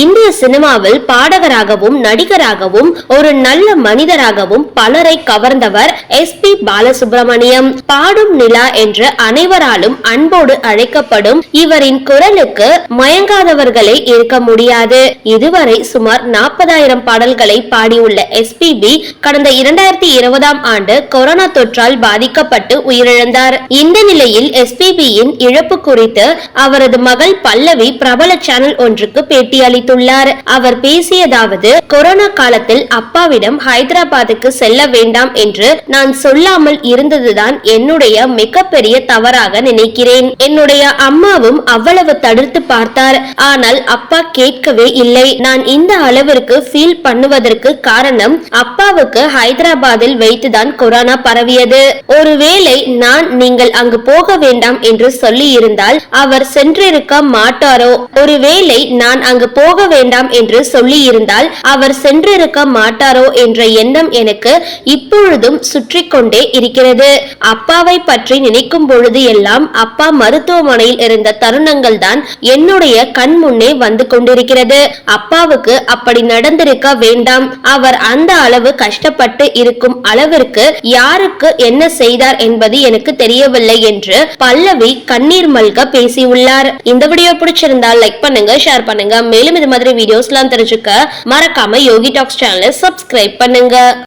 இந்திய சினிமாவில் பாடகராகவும் நடிகராகவும் ஒரு நல்ல மனிதராகவும் பலரை கவர்ந்தவர் எஸ் பி பாலசுப்ரமணியம். பாடும் நிலா என்று அனைவராலும் அன்போடு அழைக்கப்படும் இவரின் குரலுக்கு மயங்காதவர்களே இருக்க முடியாது. இதுவரை சுமார் நாற்பதாயிரம் பாடல்களை பாடியுள்ள எஸ்பிபி கடந்த இரண்டாயிரத்தி இருபதாம் ஆண்டு கொரோனா தொற்றால் பாதிக்கப்பட்டு உயிரிழந்தார். இந்த நிலையில் எஸ்பிபியின் இழப்பு குறித்து அவரது மகள் பல்லவி பிரபல சேனல் ஒன்றுக்கு பேட்டியளித்தார். தெரிவித்துள்ளார் அவர் பேசியதாவது கொரோனா காலத்தில் அப்பாவிடம் ஹைதராபாத்துக்கு செல்ல வேண்டாம் என்று நான் சொல்லாமல் இருந்ததுதான் என்னுடைய மிகப்பெரிய தவறாக நினைக்கிறேன். என்னுடைய அம்மாவும் அவ்வளவு தடுத்து பார்த்தார். ஆனால் அப்பா கேட்கவே இல்லை. நான் இந்த அளவிற்கு ஃபீல் பண்ணுவதற்கு காரணம் அப்பாவுக்கு ஹைதராபாத்தில் வைத்துதான் கொரோனா பரவியது. ஒருவேளை நான் நீங்கள் அங்கு போக வேண்டாம் என்று சொல்லி இருந்தால் அவர் சென்றிருக்க மாட்டாரோ? ஒருவேளை நான் அங்கு போக வேண்டாம் என்று சொல்லியிருந்தால் அவர் சென்றிருக்க மாட்டாரோ என்ற எண்ணம் எனக்கு இப்பொழுதும் சுற்றி கொண்டே இருக்கிறது. அப்பாவை பற்றி நினைக்கும் பொழுது எல்லாம் அப்பா மருத்துவமனையில் இருந்த தருணங்கள் தான் என்னுடைய கண் முன்னே வந்து கொண்டிருக்கிறது. அப்பாவுக்கு அப்படி நடந்திருக்க வேண்டாம். அவர் அந்த அளவு கஷ்டப்பட்டு இருக்கும் அளவிற்கு யாருக்கு என்ன செய்தார் என்பது எனக்கு தெரியவில்லை என்று பல்லவி கண்ணீர் மல்க பேசியுள்ளார். இந்த வீடியோ பிடிச்சிருந்தால் லைக் பண்ணுங்க ஷேர் பண்ணுங்க. மேலும் இது மாதிரி வீடியோஸ்லாம் தெரிஞ்சுக்க மறக்காம யோகி டாக்ஸ் சேனலை சப்ஸ்கிரைப் பண்ணுங்க.